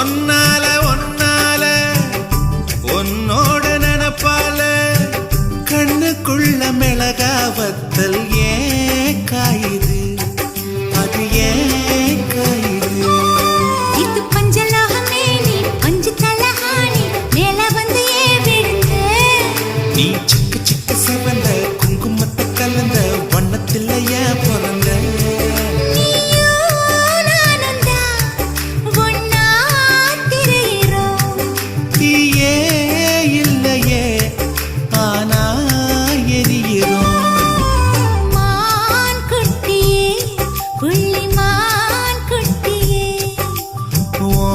ஒன்னால ஒன்னால உன்னோட நினப்பால. கண்ணுக்குள்ள மிளகாவத்தல் ஏன் காயுது அது ஏன் காயுது நீ சிக்க சிக்க சிவந்த குங்குமத்தை கலந்த வண்ணத்தில்லையே பொற 里吗？